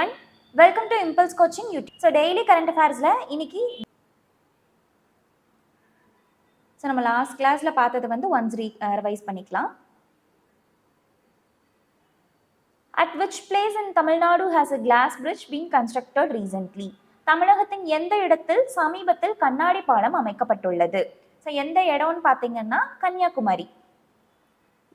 One welcome to Impulse coaching YouTube so daily current அஃபேர்ஸில் இன்னைக்கு so நம்ம last கிளாஸில் பார்த்தது வந்து ஒன்ஸ் ரீ ரிவைஸ் பண்ணிக்கலாம். At which place in Tamil Nadu has a glass bridge been constructed recently தமிழகத்தின் எந்த இடத்தில் சமீபத்தில் கண்ணாடி பாலம் அமைக்கப்பட்டுள்ளது? ஸோ எந்த இடம்னு பார்த்தீங்கன்னா கன்னியாகுமரி.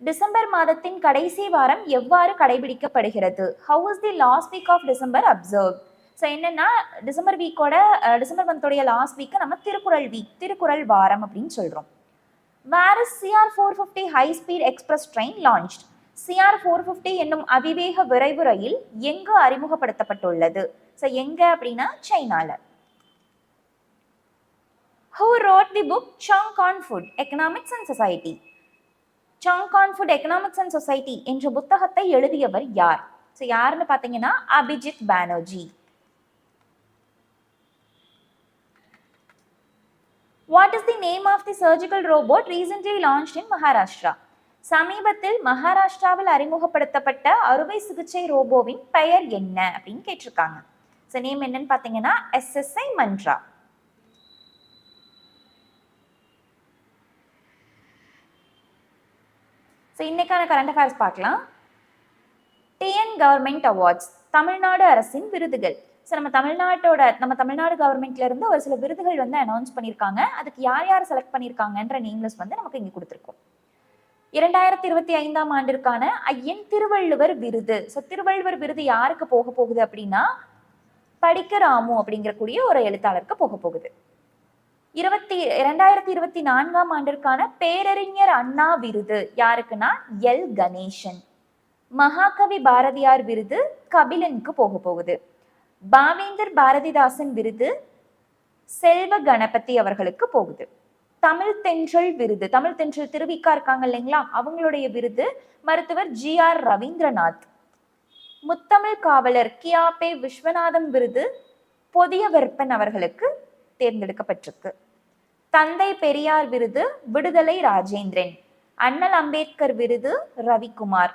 டிசம்பர் மாதத்தின் கடைசி வாரம் எவ்வாறு கடைபிடிக்கப்படுகிறது? How is the last week of December observe so என்னென்னா டிசம்பர் வீக்கோட டிசம்பர் மந்தோடைய லாஸ்ட் வீக்கு நம்ம திருக்குறள் வீக் திருக்குறள் வாரம் அப்படின்னு சொல்கிறோம் where is CR four fifty high speed express train launch CR four fifty என்னும் அதிவேக விரைவு ரயில் எங்கு அறிமுகப்படுத்தப்பட்டுள்ளது? ஸோ எங்கே அப்படின்னா சைனாவில் who wrote the book song con food economics and society song on food economics and society என்ற புத்தகத்தை எழுதியவர் யார்? ஸோ யாருன்னு பார்த்தீங்கன்னா Abhijit Banerjee what is the name of the surgical robot recently launch in Maharashtra சமீபத்தில் மகாராஷ்டிராவில் அறிமுகப்படுத்தப்பட்ட அறுவை சிகிச்சை ரோபோவின் பெயர் என்ன அப்படின்னு கேட்டிருக்காங்க. ஸோ நேம் என்னன்னு பார்த்தீங்கன்னா எஸ்எஸ்ஐ மன்ட்ரா ஸோ இன்றைக்கான கரண்ட் அஃபேர்ஸ் பார்க்கலாம். டிஎன் கவர்மெண்ட் அவார்ட்ஸ் தமிழ்நாடு அரசின் விருதுகள். ஸோ நம்ம தமிழ்நாட்டோட நம்ம தமிழ்நாடு கவர்மெண்ட்லேருந்து ஒரு சில விருதுகள் வந்து அனௌன்ஸ் பண்ணியிருக்காங்க. அதுக்கு யார் யார் செலக்ட் பண்ணியிருக்காங்கன்ற நேம்லெஸ் வந்து நமக்கு இங்கே கொடுத்துருக்கோம். இரண்டாயிரத்தி இருபத்தி ஐந்தாம் ஆண்டிற்கான ஐயன் திருவள்ளுவர் விருது. ஸோ திருவள்ளுவர் விருது யாருக்கு போக போகுது அப்படின்னா படிக்க ராமு அப்படிங்கக்கூடிய ஒரு எழுத்தாளருக்கு போக போகுது. இருபத்தி இரண்டாயிரத்தி இருபத்தி நான்காம் ஆண்டிற்கான பேரறிஞர் அண்ணா விருது. யாருக்குன்னா? எல். கணேசன். மகாகவி பாரதியார் விருது கபிலனுக்கு போக போகுது. பாவேந்தர் பாரதிதாசன் விருது செல்வ கணபதி அவர்களுக்கு போகுது. தமிழ் தென்றல் விருது. தமிழ் தென்றல் திருவிக்கா இருக்காங்க இல்லைங்களா? அவங்களுடைய விருது மருத்துவர் ஜி. ஆர். ரவீந்திரநாத். முத்தமிழ் காவலர் கியாபே விஸ்வநாதம் விருது புதியவெற்பன் அவர்களுக்கு தேர்ந்தெடுக்கப்பட்டிருக்கு. தந்தை பெரியார் விருது விடுதலை ராஜேந்திரன். அண்ணல் அம்பேத்கர் விருது ரவிக்குமார்.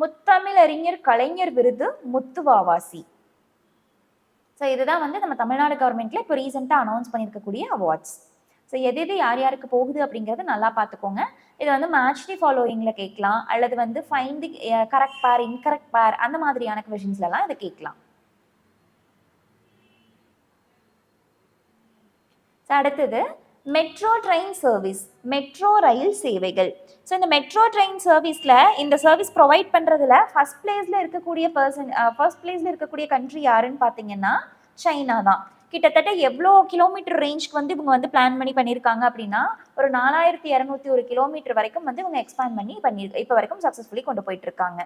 முத்தமிழ் அறிஞர் கலைஞர் விருது முத்துவாவாசி. ஸோ இதுதான் வந்து நம்ம தமிழ்நாடு கவர்மெண்ட்ல இப்போ ரீசெண்டாக அனௌன்ஸ் பண்ணியிருக்கக்கூடிய அவார்ட்ஸ் ஸோ எது எது யார் யாருக்கு போகுது அப்படிங்கிறத நல்லா பார்த்துக்கோங்க. இது வந்து மேட்ச்லி ஃபாலோயிங்கில் கேட்கலாம். அல்லது வந்து find the correct pair incorrect pair அந்த மாதிரியான கொஷின்ஸ்லலாம் இதை கேட்கலாம். ஸோ அடுத்தது மெட்ரோ ட்ரெயின் சர்வீஸ் மெட்ரோ ரயில் சேவைகள். ஸோ இந்த மெட்ரோ ட்ரெயின் சர்வீஸில் இந்த சர்வீஸ் ப்ரொவைட் பண்ணுறதுல ஃபர்ஸ்ட் பிளேஸில் இருக்கக்கூடிய பர்சன் ஃபர்ஸ்ட் பிளேஸில் இருக்கக்கூடிய கண்ட்ரி யாருன்னு பார்த்தீங்கன்னா சைனா தான். கிட்டத்தட்ட எவ்வளோ கிலோமீட்டர் ரேஞ்ச்க்கு வந்து இவங்க வந்து பிளான் பண்ணி பண்ணியிருக்காங்க அப்படின்னா ஒரு நாலாயிரத்தி இரநூத்தி ஒரு கிலோமீட்டர் வரைக்கும் வந்து இவங்க எக்ஸ்பேண்ட் பண்ணி பண்ணி இப்போ வரைக்கும் சக்ஸஸ்ஃபுல்லி கொண்டு போயிட்டு இருக்காங்க.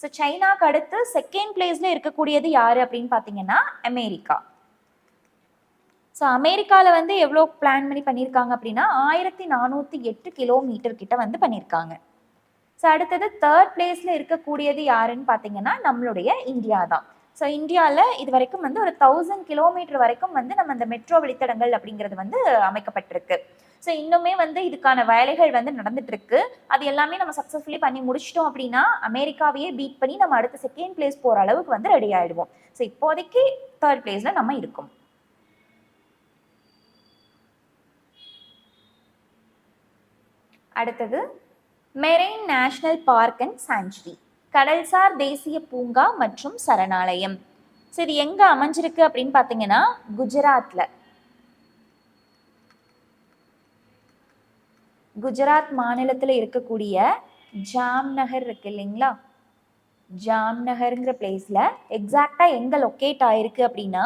ஸோ சைனாக்கு அடுத்து செகண்ட் பிளேஸில் இருக்கக்கூடியது யார் அப்படின்னு பார்த்தீங்கன்னா அமெரிக்கா. ஸோ அமெரிக்காவில் வந்து எவ்வளோ பிளான் பண்ணி பண்ணியிருக்காங்க அப்படின்னா ஆயிரத்தி நானூற்றி எட்டு கிலோமீட்டர் கிட்ட வந்து பண்ணியிருக்காங்க ஸோ அடுத்தது தேர்ட் பிளேஸில் இருக்கக்கூடியது யாருன்னு பார்த்தீங்கன்னா நம்மளுடைய இந்தியா தான். ஸோ இந்தியாவில் இது வரைக்கும் வந்து ஒரு தௌசண்ட் கிலோமீட்டர் வரைக்கும் வந்து நம்ம இந்த மெட்ரோ வழித்தடங்கள் அப்படிங்கிறது வந்து அமைக்கப்பட்டிருக்கு. ஸோ இன்னுமே வந்து இதுக்கான வேலைகள் வந்து நடந்துட்டு இருக்கு அது எல்லாமே நம்ம சக்ஸஸ்ஃபுல்லி பண்ணி முடிச்சிட்டோம் அப்படின்னா அமெரிக்காவையே பீட் பண்ணி நம்ம அடுத்த செகண்ட் பிளேஸ் போகிற அளவுக்கு வந்து ரெடி ஆகிடுவோம் ஸோ இப்போதைக்கு தேர்ட் பிளேஸில் நம்ம இருக்கோம். அடுத்தது marine national park and sanctuary கடல்சார் தேசிய பூங்கா மற்றும் சரணாலயம். சரி எங்கே எங்க அமைஞ்சிருக்கு அப்படின்னு பார்த்தீங்கன்னா குஜராத்ல. குஜராத் மாநிலத்தில் இருக்கக்கூடிய ஜாம்நகர் இருக்கு இல்லைங்களா? ஜாம்நகருங்கிற பிளேஸ்ல எக்ஸாக்டா எங்க லொக்கேட் ஆயிருக்கு அப்படின்னா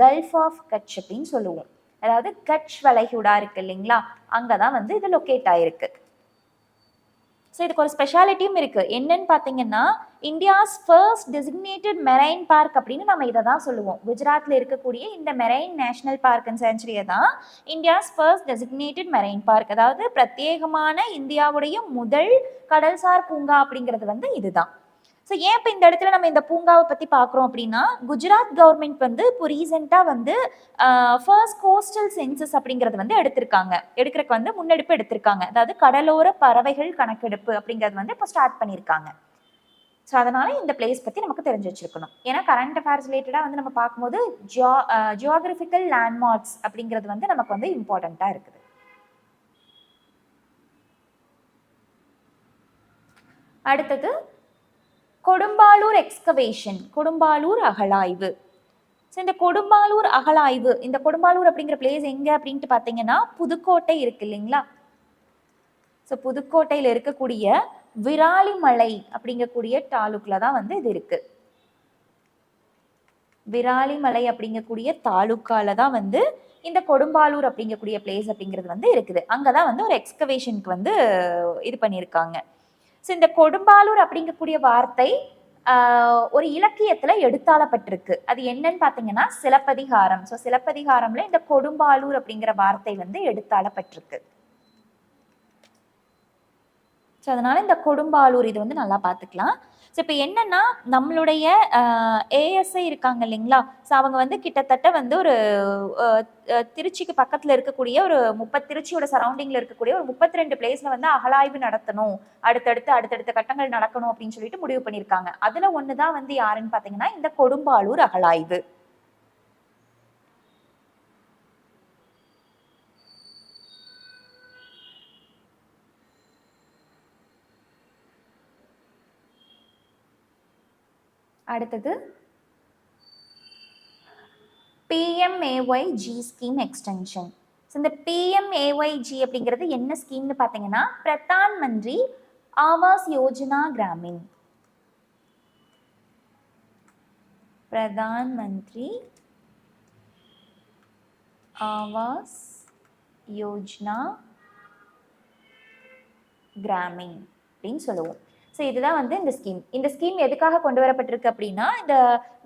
கல்ஃப் ஆஃப் கட்ச் அப்படின்னு சொல்லுவோம். அதாவது கட்ச் வளைகுடா இருக்கு இல்லைங்களா? அங்கே தான் வந்து இது லொக்கேட் ஆயிருக்கு. ஸோ இதுக்கு ஒரு ஸ்பெஷாலிட்டியும் இருக்குது என்னன்னு பார்த்தீங்கன்னா India's first designated marine park அப்படின்னு நம்ம இதை தான் சொல்லுவோம். குஜராத்தில் இருக்கக்கூடிய இந்த மெரைன் நேஷனல் பார்க் அண்ட் சென்ச்சுரியை தான் India's first designated marine park அதாவது பிரத்யேகமான இந்தியாவுடைய முதல் கடல்சார் பூங்கா அப்படிங்கிறது வந்து இதுதான். ஸோ ஏன் இப்போ இந்த இடத்துல நம்ம இந்த பூங்காவை பற்றி பார்க்குறோம் அப்படின்னா குஜராத் கவர்மெண்ட் வந்து இப்போ ரீசெண்டாக வந்து ஃபர்ஸ்ட் கோஸ்டல் சென்சஸ் அப்படிங்கிறது வந்து எடுத்திருக்காங்க. எடுக்கிறதுக்கு வந்து முன்னெடுப்பு எடுத்திருக்காங்க. அதாவது கடலோர பறவைகள் கணக்கெடுப்பு அப்படிங்கிறது வந்து இப்போ ஸ்டார்ட் பண்ணியிருக்காங்க. ஸோ அதனால் இந்த பிளேஸ் பற்றி நமக்கு தெரிஞ்சு வச்சிருக்கணும். ஏன்னா கரண்ட் அஃபேர்ஸ் ரிலேட்டடாக வந்து நம்ம பார்க்கும்போது ஜியா ஜியோகிராஃபிக்கல் லேண்ட்மார்க்ஸ் அப்படிங்கிறது வந்து நமக்கு வந்து இம்பார்ட்டண்ட்டாக இருக்குது. அடுத்தது கொடும்பாலூர் எக்ஸ்கவேஷன் கொடும்பாலூர் அகழாய்வு. ஸோ இந்த கொடும்பாலூர் அகழாய்வு இந்த கொடும்பாலூர் அப்படிங்கிற பிளேஸ் எங்கே அப்படின்ட்டு பார்த்தீங்கன்னா புதுக்கோட்டை இருக்கு இல்லைங்களா? ஸோ புதுக்கோட்டையில் இருக்கக்கூடிய விராலிமலை அப்படிங்கக்கூடிய தாலுக்கில் தான் வந்து இது இருக்கு. விராலிமலை அப்படிங்கக்கூடிய தாலுக்கால தான் வந்து இந்த கொடும்பாலூர் அப்படிங்கக்கூடிய பிளேஸ் அப்படிங்கிறது வந்து இருக்குது. அங்கே தான் வந்து ஒரு எக்ஸ்கவேஷனுக்கு வந்து இது பண்ணியிருக்காங்க. ஸோ இந்த கொடும்பாலூர் அப்படிங்கக்கூடிய வார்த்தை ஆஹ், ஒரு இலக்கியத்துல எடுத்தாளப்பட்டிருக்கு. அது என்னன்னு பார்த்தீங்கன்னா சிலப்பதிகாரம். ஸோ சிலப்பதிகாரம்ல இந்த கொடும்பாலூர் அப்படிங்கிற வார்த்தை வந்து எடுத்தாளப்பட்டிருக்கு. ஸோ அதனால இந்த கொடும்பாலூர் இது வந்து நல்லா பார்த்துக்கலாம் ஸோ இப்போ என்னன்னா நம்மளுடைய ஏஎஸ்ஐ இருக்காங்க இல்லைங்களா? ஸோ அவங்க வந்து கிட்டத்தட்ட வந்து ஒரு திருச்சிக்கு பக்கத்தில் இருக்கக்கூடிய ஒரு முப்பத் திருச்சியோட சரௌண்டிங்கில் இருக்கக்கூடிய ஒரு முப்பத்தி ரெண்டு பிளேஸில் வந்து அகலாய்வு நடத்தணும். அடுத்தடுத்து அடுத்தடுத்த கட்டங்கள் நடக்கணும் அப்படின்னு சொல்லிட்டு முடிவு பண்ணியிருக்காங்க. அதில் ஒன்று தான் வந்து யாருன்னு பார்த்தீங்கன்னா இந்த கொடும்பாலூர் அகலாய்வு. அடுத்தது. PMAY G scheme extension so இந்த பிஎம்ஏஒய் ஜி அப்படிங்கிறது என்ன ஸ்கீம்னு பார்த்தீங்கன்னா பிரதான் மந்திரி ஆவாஸ் யோஜனா கிராமின். பிரதான் மந்திரி ஆவாஸ் யோஜனா கிராமின் அப்படின்னு சொல்லுவோம். ஸோ இதுதான் வந்து இந்த ஸ்கீம் இந்த ஸ்கீம் எதுக்காக கொண்டு வரப்பட்டிருக்கு அப்படின்னா இந்த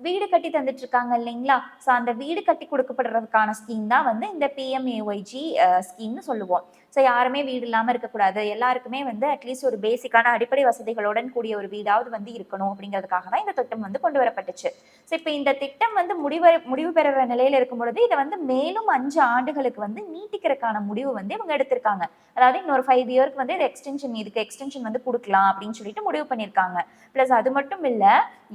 வீடு கட்டி தந்துட்டு இருக்காங்க இல்லைங்களா? ஸோ அந்த வீடு கட்டி கொடுக்கப்படுறதுக்கான ஸ்கீம் தான் வந்து இந்த பிஎம்ஏஒய்ஜி ஸ்கீம்னு சொல்லுவோம். ஸோ யாருமே வீடு இல்லாமல் இருக்கக்கூடாது. எல்லாருக்குமே வந்து அட்லீஸ்ட் ஒரு பேசிக்கான அடிப்படை வசதிகளுடன் கூடிய ஒரு வீடாவது வந்து இருக்கணும் அப்படிங்கிறதுக்காக தான் இந்த திட்டம் வந்து கொண்டு வரப்பட்டுச்சு. ஸோ இப்போ இந்த திட்டம் வந்து முடிவு முடிவு பெற நிலையில் இருக்கும் பொழுது இதை வந்து மேலும் அஞ்சு ஆண்டுகளுக்கு வந்து நீட்டிக்கிறதுக்கான முடிவு வந்து இவங்க எடுத்திருக்காங்க. அதாவது இன்னொரு ஃபைவ் இயர்க்கு வந்து இது எக்ஸ்டென்ஷன் இதுக்கு எக்ஸ்டென்ஷன் வந்து கொடுக்கலாம் அப்படின்னு சொல்லிட்டு முடிவு பண்ணியிருக்காங்க. ப்ளஸ் அது மட்டும் இல்லை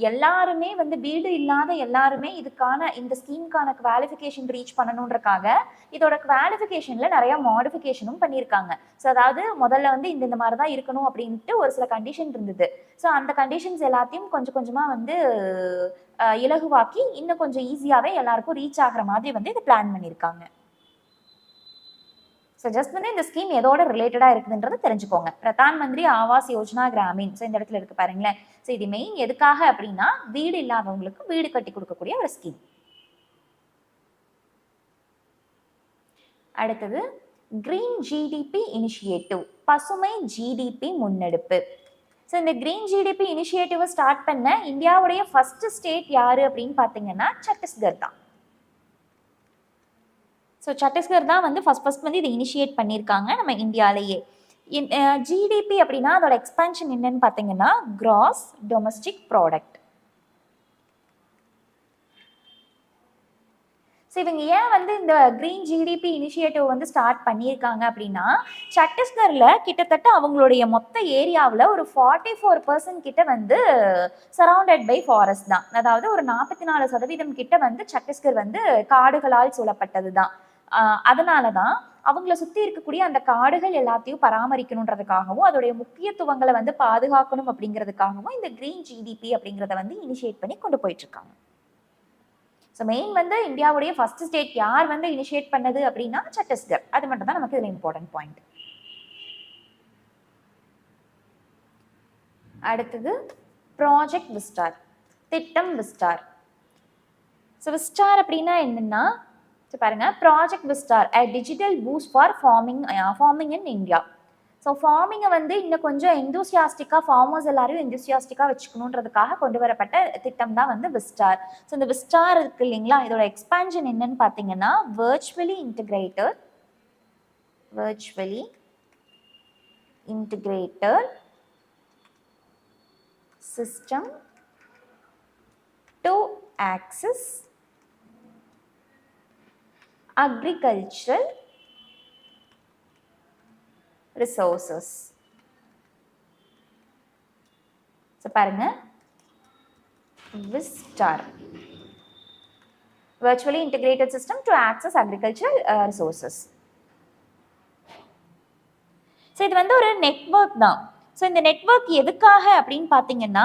எல்லாருமே வந்து வீடு இல்லாத எல்லாருமே இதுக்கான இந்த ஸ்கீமுக்கான குவாலிஃபிகேஷன் ரீச் பண்ணணுன்றக்காக இதோட குவாலிஃபிகேஷன்ல நிறைய மாடிஃபிகேஷனும் பண்ணியிருக்காங்க. ஸோ அதாவது முதல்ல வந்து இந்த இந்த மாதிரி தான் இருக்கணும் அப்படின்ட்டு ஒரு சில கண்டிஷன் இருந்தது. ஸோ அந்த கண்டிஷன்ஸ் எல்லாத்தையும் கொஞ்சம் கொஞ்சமாக வந்து இலகுவாக்கி இன்னும் கொஞ்சம் ஈஸியாகவே எல்லாருக்கும் ரீச் ஆகிற மாதிரி வந்து இதை பிளான் பண்ணியிருக்காங்க. ஸோ ஜஸ்ட் வந்து இந்த ஸ்கீம் எதோட ரிலேட்டடாக இருக்குதுன்றது தெரிஞ்சுக்கோங்க. பிரதான் மந்திரி ஆவாஸ் யோஜனா கிராமீன். ஸோ இந்த இடத்துல இருக்கு பாருங்களேன். ஸோ இது மெயின் எதுக்காக அப்படின்னா வீடு இல்லாதவங்களுக்கு வீடு கட்டி கொடுக்கக்கூடிய ஒரு ஸ்கீம் அடுத்தது கிரீன் ஜிடிபி இனிஷியேட்டிவ் பசுமை ஜிடிபி முன்னெடுப்பு. ஸோ இந்த கிரீன் ஜிடிபி இனிஷியேட்டிவை ஸ்டார்ட் பண்ண இந்தியாவுடைய ஃபர்ஸ்ட் ஸ்டேட் யாரு அப்படின்னு பார்த்தீங்கன்னா சத்தீஸ்கர் தான். ஸோ சத்தீஸ்கர் தான் வந்து ஃபஸ்ட் ஃபர்ஸ்ட் வந்து இதை இனிஷியேட் பண்ணியிருக்காங்க நம்ம இந்தியாலேயே. ஜிடிபி அப்படின்னா அதோட எக்ஸ்பான்ஷன் என்னன்னு பார்த்தீங்கன்னா கிராஸ் டொமஸ்டிக் ப்ராடக்ட் ஸோ இவங்க ஏன் வந்து இந்த க்ரீன் ஜிடிபி இனிஷியேட்டிவ் வந்து ஸ்டார்ட் பண்ணியிருக்காங்க அப்படின்னா சட்டீஸ்கரில் கிட்டத்தட்ட அவங்களுடைய மொத்த ஏரியாவில் ஒரு ஃபார்ட்டி ஃபோர் பர்சன்ட் கிட்ட வந்து சரவுண்டட் பை ஃபாரஸ்ட் தான். அதாவது ஒரு நாற்பத்தி நாலு சதவீதம் கிட்ட வந்து சட்டீஸ்கர் வந்து காடுகளால் சூழப்பட்டது தான் அதனால தான் அவங்கள சுற்றி இருக்கக்கூடிய அந்த காடுகள் எல்லாத்தையும் பராமரிக்கணுன்றதுக்காகவும் அதோடைய முக்கியத்துவங்களை வந்து பாதுகாக்கணும் அப்படிங்கிறதுக்காகவும் இந்த கிரீன் ஜிடிபி அப்படிங்கிறத வந்து இனிஷியேட் பண்ணி கொண்டு போயிட்டுருக்காங்க. ஸோ மெயின் வந்து இந்தியாவுடைய ஃபர்ஸ்ட் ஸ்டேட் யார் வந்து இனிஷியேட் பண்ணது அப்படின்னா சத்தீஸ்கர். அது மட்டும் தான் நமக்கு இதில் இம்பார்ட்டன்ட் பாயிண்ட் அடுத்தது ப்ராஜெக்ட் விஸ்டார் திட்டம் விஸ்டார் ஸோ விஸ்டார் அப்படின்னா என்னென்னா ஸோ பாருங்கள் project Vistaar a digital boost for farming farming in India so ஃபார்மிங்கை வந்து இன்னும் கொஞ்சம் எந்தூசியாஸ்டிக்காக ஃபார்மர்ஸ் எல்லாரையும் எந்தூசியாஸ்டிக்காக வச்சுக்கணுன்றதுக்காக கொண்டு வரப்பட்ட திட்டம் தான் வந்து விஸ்டார் ஸோ இந்த விஸ்டார் இருக்கு இல்லைங்களா? இதோட எக்ஸ்பேன்ஷன் என்னன்னு பார்த்தீங்கன்னா virtually integrator virtually integrator system to access agricultural resources so பாருங்க Vistaar virtually integrated system to access agricultural uh, resources so இது வந்து ஒரு நெட்வொர்க் தான் ஸோ இந்த நெட்வொர்க் எதுக்காக அப்படின்னு பார்த்தீங்கன்னா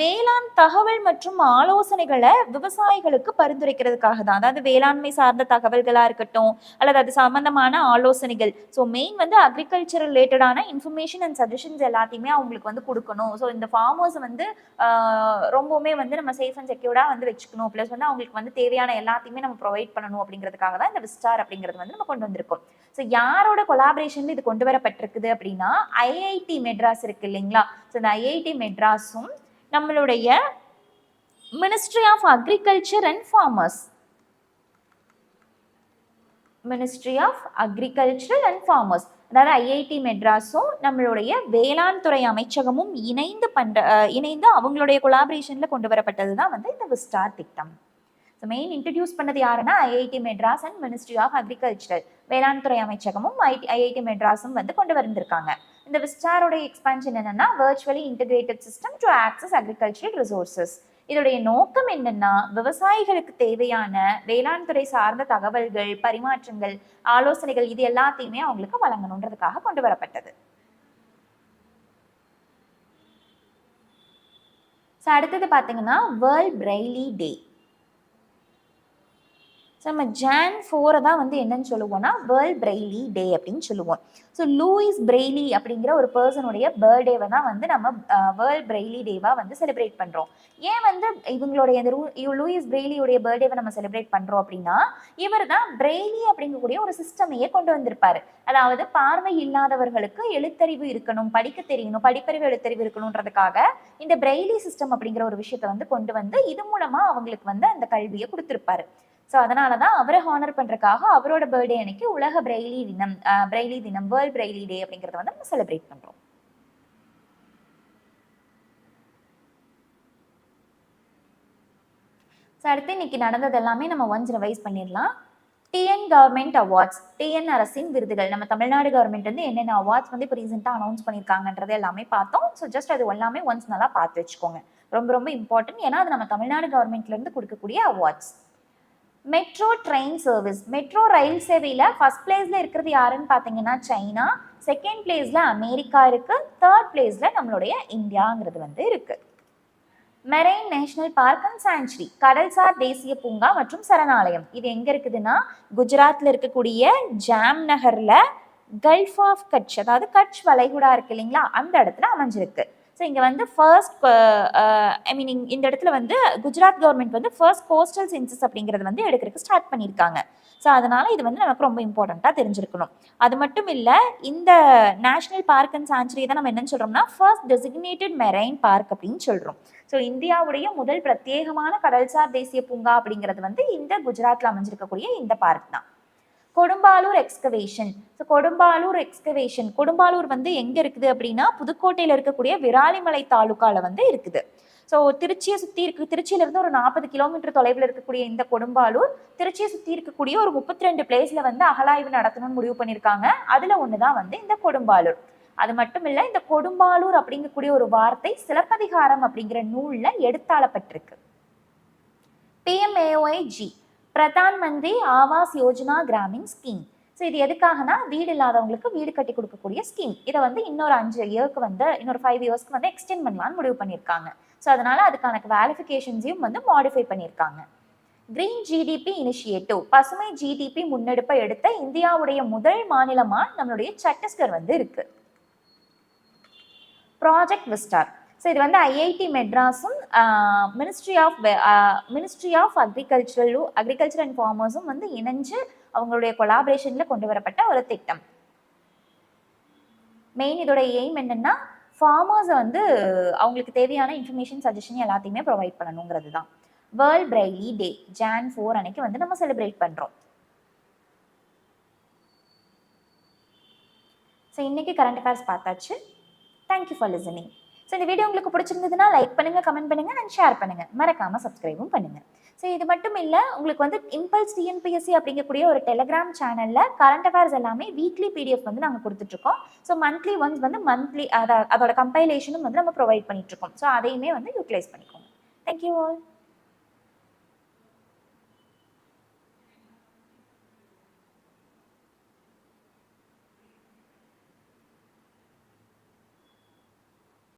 வேளாண் தகவல் மற்றும் ஆலோசனைகளை விவசாயிகளுக்கு பரிந்துரைக்கிறதுக்காக தான். அதாவது வேளாண்மை சார்ந்த தகவல்களா இருக்கட்டும் அல்லது அது சம்பந்தமான ஆலோசனைகள். ஸோ மெயின் வந்து அக்ரிகல்ச்சர் ரிலேட்டடான இன்ஃபர்மேஷன் அண்ட் சஜஷன்ஸ் எல்லாத்தையுமே அவங்களுக்கு வந்து கொடுக்கணும். ஸோ இந்த ஃபார்மர்ஸ் வந்து ரொம்பவுமே வந்து நம்ம சேஃப் அண்ட் செக்யூர்டாக வந்து வச்சுக்கணும். ப்ளஸ் வந்து அவங்களுக்கு வந்து தேவையான எல்லாத்தையுமே நம்ம ப்ரொவைட் பண்ணணும் அப்படிங்கிறதுக்காக தான் இந்த விஸ்டார் அப்படிங்கிறது வந்து நம்ம கொண்டு வந்திருக்கோம். ஸோ யாரோட கொலாபரேஷன்ல இது கொண்டு வரப்பட்டிருக்குது அப்படின்னா ஐஐடி மெட்ராஸ் இருக்கு இல்லைங்களா? ஸோ இந்த ஐஐடி மெட்ராஸும் நம்மளுடைய ministry of agriculture and farmers ministry of agriculture and farmers அதாவது ஐஐடி மெட்ராஸும் நம்மளுடைய வேளாண் துறை அமைச்சகமும் இணைந்து பண்ற இணைந்து அவங்களுடைய கொலாபரேஷன்ல கொண்டு வரப்பட்டது தான் வந்து இந்த விஸ்டார் திட்டம். ஸோ மெயின் இன்ட்ரடியூஸ் பண்ணது யாருன்னா IIT Madras and ministry of agriculture வேளாண் துறை அமைச்சகமும் ஐடி ஐஐடி மெட்ராஸும் வந்து கொண்டு வந்திருக்காங்க. இந்த விஸ்டாரோட எக்ஸ்பான்ஷன் என்னன்னா virtually integrated system to access agricultural resources இதோடைய நோக்கம் என்னன்னா விவசாயிகளுக்கு தேவையான வேளாண் துறை சார்ந்த தகவல்கள் பரிமாற்றங்கள் ஆலோசனைகள் இது எல்லாத்தையுமே அவங்களுக்கு வழங்கணுன்றதுக்காக கொண்டு வரப்பட்டது. ஸோ அடுத்தது பார்த்தீங்கன்னா வேர்ல்ட் பிரெய்லி டே நம்ம ஜான் ஃபோரை தான் வந்து என்னன்னு சொல்லுவோம்னா வேர்ல்ட் பிரெய்லி டே அப்படின்னு சொல்லுவோம். ஸோ லூயிஸ் பிரெய்லி அப்படிங்கிற ஒரு பர்சனுடைய பர்த்டேவை தான் வந்து நம்ம வேர்ல்ட் பிரெய்லி டேவாக வந்து செலிப்ரேட் பண்ணுறோம் ஏன் வந்து இவங்களுடைய இந்த ரூ லூயிஸ் பிரெய்லியுடைய பர்த்டேவை நம்ம செலிப்ரேட் பண்ணுறோம் அப்படின்னா இவர் தான் பிரெய்லி அப்படிங்கக்கூடிய ஒரு சிஸ்டமையே கொண்டு வந்திருப்பார். அதாவது பார்வை இல்லாதவர்களுக்கு எழுத்தறிவு இருக்கணும் படிக்க தெரியணும் படிப்பறிவு எழுத்தறிவு இருக்கணுன்றதுக்காக இந்த பிரெய்லி சிஸ்டம் அப்படிங்கிற ஒரு விஷயத்தை வந்து கொண்டு வந்து இது மூலமாக அவங்களுக்கு வந்து அந்த கல்வியை கொடுத்துருப்பாரு. ஸோ அதனால தான் அவரை ஹானர் பண்ணுறக்காக அவரோட பர்த்டே அன்னைக்கு உலக பிரெய்லி தினம் பிரெய்லி தினம் வேர்ல்ட் பிரெய்லி டே அப்படிங்கிறத வந்து நம்ம செலிப்ரேட் பண்ணுறோம் ஸோ அடுத்து இன்னைக்கு நடந்தது எல்லாமே நம்ம ஒன்ஸ் ரிவைஸ் பண்ணிடலாம். டிஎன் கவர்மெண்ட் அவார்ட்ஸ் டிஎன் அரசின் விருதுகள். நம்ம தமிழ்நாடு கவர்மெண்ட் வந்து என்னென்ன அவார்ட்ஸ் வந்து இப்போ ரீசெண்டாக அனௌன்ஸ் பண்ணியிருக்காங்கன்றது எல்லாமே பார்த்தோம். ஸோ ஜஸ்ட் அது எல்லாமே ஒன்ஸ் நல்லா பார்த்து வச்சுக்கோங்க. ரொம்ப ரொம்ப இம்பார்ட்டன்ட் ஏன்னா அது நம்ம தமிழ்நாடு கவர்மெண்ட்லேருந்து கொடுக்கக்கூடிய awards metro train service metro ரயில் சேவையில் ஃபர்ஸ்ட் பிளேஸில் இருக்கிறது யாருன்னு பார்த்தீங்கன்னா சைனா. செகண்ட் பிளேஸில் அமெரிக்கா இருக்குது தேர்ட் பிளேஸில் நம்மளுடைய இந்தியாங்கிறது வந்து இருக்குது marine national park and sanctuary கடல்சார் தேசிய பூங்கா மற்றும் சரணாலயம். இது எங்கே இருக்குதுன்னா குஜராத்தில் இருக்கக்கூடிய ஜாம் நகரில் கல்ஃப் ஆஃப் கட்ச் அதாவது கட்ச் வளைகுடா இருக்கு இல்லைங்களா? அந்த இடத்துல அமைஞ்சிருக்கு. ஸோ இங்கே வந்து ஃபர்ஸ்ட் ஐ மீன் இந்த இடத்துல வந்து குஜராத் கவர்மெண்ட் வந்து ஃபர்ஸ்ட் கோஸ்டல் சென்சஸ் அப்படிங்கிறது வந்து எடுக்கிறதுக்கு ஸ்டார்ட் பண்ணியிருக்காங்க. ஸோ அதனால் இது வந்து நமக்கு ரொம்ப இம்பார்ட்டண்ட்டாக தெரிஞ்சிருக்கணும். அது மட்டும் இல்லை இந்த நேஷனல் பார்க் அண்ட் சாஞ்சுரி தான் நம்ம என்னன்னு சொல்கிறோம்னா ஃபர்ஸ்ட் டெசிக்னேட்டட் மெரைன் பார்க் அப்படின்னு சொல்கிறோம் ஸோ இந்தியாவுடைய முதல் பிரத்யேகமான கடல்சார் தேசிய பூங்கா அப்படிங்கிறது வந்து இந்த குஜராத்தில் அமைஞ்சிருக்கக்கூடிய இந்த பார்க் தான். Kodumbalur excavation so Kodumbalur excavation Kodumbalur வந்து எங்கே இருக்குது அப்படின்னா புதுக்கோட்டையில் இருக்கக்கூடிய விராலிமலை தாலுக்காவில் வந்து இருக்குது. ஸோ திருச்சியை சுற்றி இருக்கு திருச்சியிலேருந்து ஒரு நாற்பது கிலோமீட்டர் தொலைவில் இருக்கக்கூடிய இந்த கொடும்பாலூர் திருச்சியை சுற்றி இருக்கக்கூடிய ஒரு முப்பத்தி ரெண்டு பிளேஸில் வந்து அகலாய்வு நடத்தணும்னு முடிவு பண்ணியிருக்காங்க அதில் ஒன்று தான் வந்து இந்த கொடும்பாலூர். அது மட்டும் இல்லை இந்த கொடும்பாலூர் அப்படிங்கக்கூடிய ஒரு வார்த்தை சிலப்பதிகாரம் அப்படிங்கிற நூலில் எடுத்தாளப்பட்டிருக்கு. PMAYG Pradhan Mantri Awas Yojana Gramin scheme. So இது எதுக்காகனா வீடு இல்லாதவங்களுக்கு வீடு கட்டி கொடுக்கக்கூடிய ஸ்கீம். இதை வந்து இன்னொரு அஞ்சு இயர்க்கு வந்து இன்னொரு ஃபைவ் இயர்ஸ்க்கு வந்து எக்ஸ்டெண்ட் பண்ணலான்னு முடிவு பண்ணியிருக்காங்க. ஸோ அதனால அதுக்கான குவாலிஃபிகேஷன்ஸையும் வந்து மாடிஃபை பண்ணியிருக்காங்க. கிரீன் ஜிடிபி இனிஷியேட்டிவ் பசுமை ஜிடிபி முன்னெடுப்பை எடுத்த இந்தியாவுடைய முதல் மாநிலமா நம்மளுடைய சட்டீஸ்கர் வந்து இருக்கு. ப்ராஜெக்ட் விஸ்டார் ஸோ இது வந்து ஐஐடி மெட்ராஸும் மினிஸ்ட்ரி ஆஃப் மினிஸ்ட்ரி ஆஃப் அக்ரிகல்ச்சரலும் அக்ரிகல்ச்சர் அண்ட் ஃபார்மர்ஸும் வந்து இணைஞ்சு அவங்களுடைய கொலாபரேஷனில் கொண்டு வரப்பட்ட ஒரு திட்டம். மெயின் இதோட எய்ம் என்னென்னா ஃபார்மர்ஸை வந்து அவங்களுக்கு தேவையான இன்ஃபர்மேஷன் சஜஷன் எல்லாத்தையுமே ப்ரொவைட் பண்ணணுங்கிறது தான். World braille day Jan four அன்னைக்கு வந்து நம்ம செலிப்ரேட் பண்ணுறோம் ஸோ இன்னைக்கு கரண்ட் அஃபேர்ஸ் பார்த்தாச்சு. Thank you for listening so இந்த வீடியோ உங்களுக்கு பிடிச்சிருந்ததுன்னா லைக் பண்ணுங்கள் கமெண்ட் பண்ணுங்க அண்ட் ஷேர் பண்ணுங்கள் மறக்காமல் சப்ஸ்கிரைபும் பண்ணுங்கள் ஸோ இது மட்டும் இல்லை உங்களுக்கு வந்து இம்பல்ஸ் டிஎன்பிஎஸ்சி அப்படிங்கக்கூடிய ஒரு டெலிகிராம் சேனலில் கரண்ட் அஃபேர்ஸ் எல்லாமே வீக்லி பிடிஎஃப் வந்து நாங்கள் கொடுத்துட்ருக்கோம். ஸோ மந்த்லி ஒன்ஸ் வந்து மந்த்லி அதை அதோட கம்பைலேஷனும் வந்து நம்ம ப்ரொவைட் பண்ணிகிட்ருக்கோம் ஸோ அதையுமே வந்து யூட்டிலைஸ் பண்ணிக்கோங்க. Thank you all